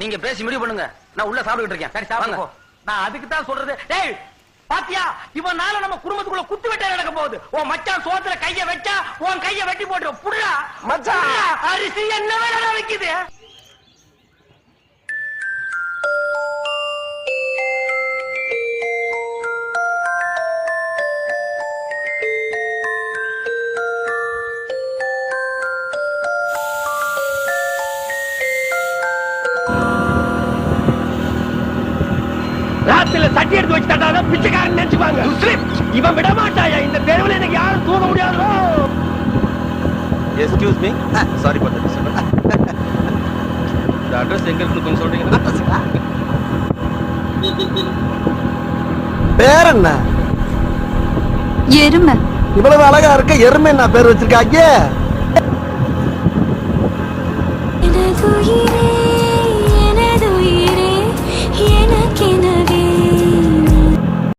நீங்க பேசி முடிவு பண்ணுங்க. நான் உள்ள சாப்பிட்டுட்டு இருக்கேன். சரி சாப்பிடு போ. நான் அதுக்கு தான் சொல்றது. டேய் பாத்தியா? இவனால நம்ம குடும்பத்துக்குள்ள குத்து வெட்ட நடக்க போகுது. உன் மச்சான் சோத்துல கைய வச்சா உன் கைய வெட்டி போட்டு புடுடா மச்சான். அரிசி என்ன வேலை வைக்குது? ராத்திரில சட்டி எடுத்து வச்சு தட்டாதான் பிச்சைக்காரன் நினைச்சுப்பாங்க இவன் விட மாட்டாயா இந்த தெருவுல எனக்கு யாரும் தூங்க முடியாதோ? எஸ்கியூஸ் மீ சாரி ஃபார் இந்த அட்ரஸ் எங்க இருக்கு கொஞ்சம் சொல்றீங்களா? பேர் என்ன? எருமை. இவ்வளவு அழகா இருக்க எருமை என்ன பேர் வச்சிருக்காங்க?